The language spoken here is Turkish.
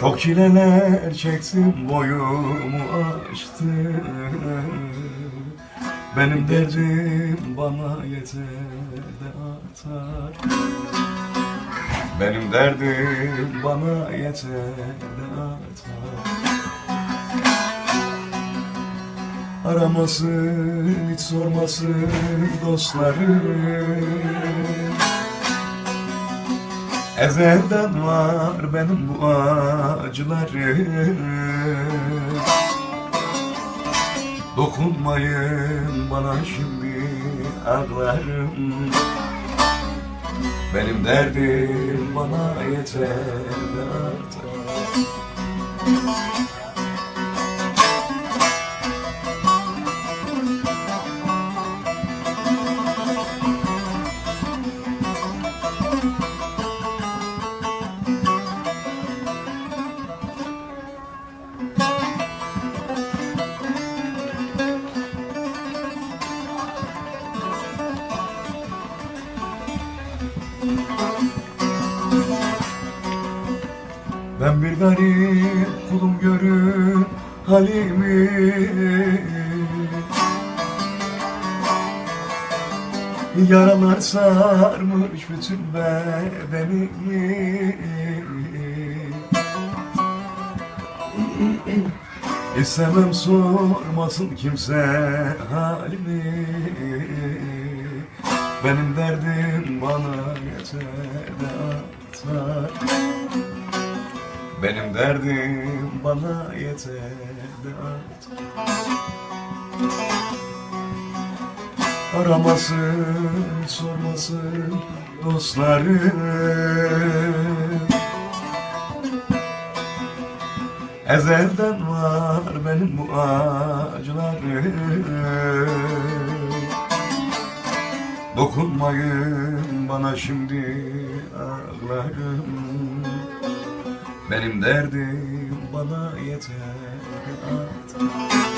Çok çileler çektim boyumu aştı Benim derdim bana yeter de artar. Benim derdim bana yeter de artar. Aramasın hiç sormasın dostları Ezelden var benim bu acılarım. Dokunmayın bana şimdi ağlarım. Benim derdim bana yeter de Ben bir garip kulum görün halimi Yaralar sarmış bütün bedenimi İstemem sormasın kimse halimi. Benim derdim bana yeter de artar benim derdim bana yeter de artar Aramasın, sormasın dostlarım Ezelden var benim bu acılarım Dokunmayın bana şimdi ağlarım Benim derdim bana yeter artık